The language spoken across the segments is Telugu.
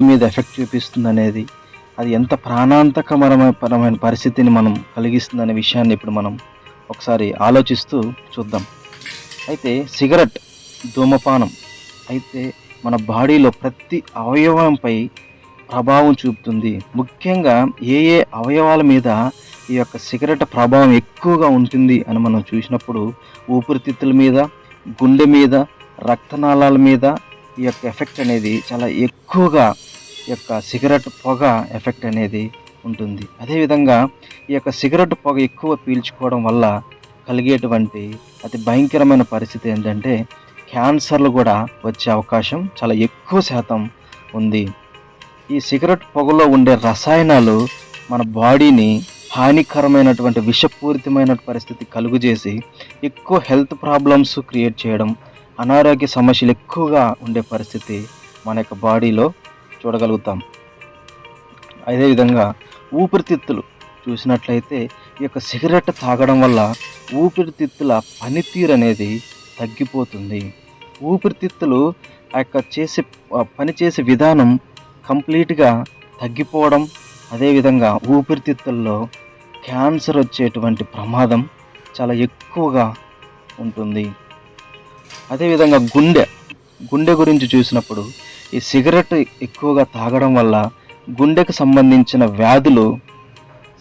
మీద ఎఫెక్ట్ చూపిస్తుంది అనేది అది ఎంత ప్రాణాంతకమరమైన పరిస్థితిని మనం కలిగిస్తుందనే విషయాన్ని ఇప్పుడు మనం ఒకసారి ఆలోచిస్తూ చూద్దాం. అయితే సిగరెట్ ధూమపానం అయితే మన బాడీలో ప్రతి అవయవంపై ప్రభావం చూపుతుంది. ముఖ్యంగా ఏ ఏ అవయవాల మీద ఈ యొక్క సిగరెట్ ప్రభావం ఎక్కువగా ఉంటుంది అని మనం చూసినప్పుడు ఊపిరితిత్తుల మీద గుండె మీద రక్తనాళాల మీద ఈ యొక్క ఎఫెక్ట్ అనేది చాలా ఎక్కువగా యొక్క సిగరెట్ పొగ ఎఫెక్ట్ అనేది ఉంటుంది. అదేవిధంగా ఈ యొక్క సిగరెట్ పొగ ఎక్కువ పీల్చుకోవడం వల్ల కలిగేటువంటి అతి భయంకరమైన పరిస్థితి ఏంటంటే క్యాన్సర్లు కూడా వచ్చే అవకాశం చాలా ఎక్కువ శాతం ఉంది. ఈ సిగరెట్ పొగలో ఉండే రసాయనాలు మన బాడీని హానికరమైనటువంటి విషపూరితమైన పరిస్థితి కలుగు చేసి ఎక్కువ హెల్త్ ప్రాబ్లమ్స్ క్రియేట్ చేయడం అనారోగ్య సమస్యలు ఎక్కువగా ఉండే పరిస్థితి మన యొక్క బాడీలో చూడగలుగుతాం. అదేవిధంగా ఊపిరితిత్తులు చూసినట్లయితే ఈ యొక్క సిగరెట్ తాగడం వల్ల ఊపిరితిత్తుల పనితీరు అనేది తగ్గిపోతుంది. ఊపిరితిత్తులు ఆ యొక్క చేసే పనిచేసే పని చేసే విధానం కంప్లీట్గా తగ్గిపోవడం అదేవిధంగా ఊపిరితిత్తుల్లో క్యాన్సర్ వచ్చేటువంటి ప్రమాదం చాలా ఎక్కువగా ఉంటుంది. అదేవిధంగా గుండె గుండె గురించి చూసినప్పుడు ఈ సిగరెట్ ఎక్కువగా తాగడం వల్ల గుండెకు సంబంధించిన వ్యాధులు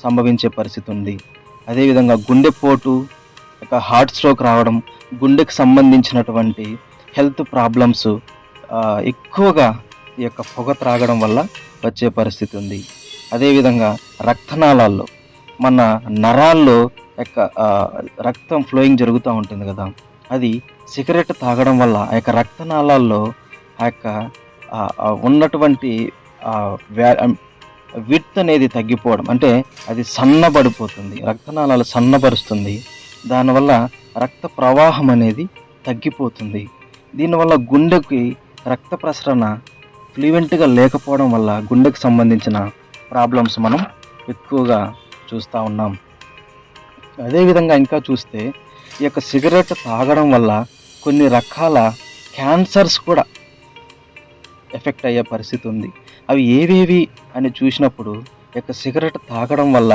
సంభవించే పరిస్థితి ఉంది. అదేవిధంగా గుండెపోటు ఒక హార్ట్ స్ట్రోక్ రావడం గుండెకు సంబంధించినటువంటి హెల్త్ ప్రాబ్లమ్స్ ఎక్కువగా ఈ యొక్క పొగ త్రాగడం వల్ల వచ్చే పరిస్థితి ఉంది. అదేవిధంగా రక్తనాళాల్లో మన నరాల్లో యొక్క రక్తం ఫ్లోయింగ్ జరుగుతూ ఉంటుంది కదా అది సిగరెట్ తాగడం వల్ల ఆ యొక్క రక్తనాళాల్లో ఆ యొక్క ఉన్నటువంటి విత్ అనేది తగ్గిపోవడం. అంటే అది సన్నబడిపోతుంది. రక్తనాళాలు సన్నబరుస్తుంది. దానివల్ల రక్త ప్రవాహం అనేది తగ్గిపోతుంది. దీనివల్ల గుండెకి రక్త ప్రసరణ ఫ్లూయెంట్గా లేకపోవడం వల్ల గుండెకు సంబంధించిన ప్రాబ్లమ్స్ మనం ఎక్కువగా చూస్తూ ఉన్నాం. అదేవిధంగా ఇంకా చూస్తే ఈ యొక్క సిగరెట్ తాగడం వల్ల కొన్ని రకాల క్యాన్సర్స్ కూడా ఎఫెక్ట్ అయ్యే పరిస్థితి ఉంది. అవి ఏవేవి అని చూసినప్పుడు యొక్క సిగరెట్ తాగడం వల్ల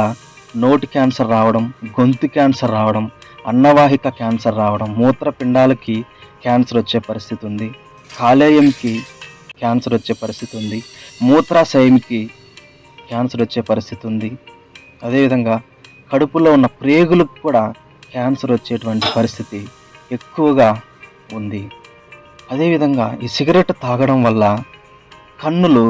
నోటి క్యాన్సర్ రావడం గొంతు క్యాన్సర్ రావడం అన్నవాహిక క్యాన్సర్ రావడం మూత్రపిండాలకి క్యాన్సర్ వచ్చే పరిస్థితి ఉంది. కాలేయంకి క్యాన్సర్ వచ్చే పరిస్థితి ఉంది. మూత్రాశయంకి క్యాన్సర్ వచ్చే పరిస్థితి ఉంది. అదేవిధంగా కడుపులో ఉన్న ప్రేగులకు కూడా క్యాన్సర్ వచ్చేటువంటి పరిస్థితి ఎక్కువగా ఉంది. అదేవిధంగా ఈ సిగరెట్ తాగడం వల్ల కన్నులు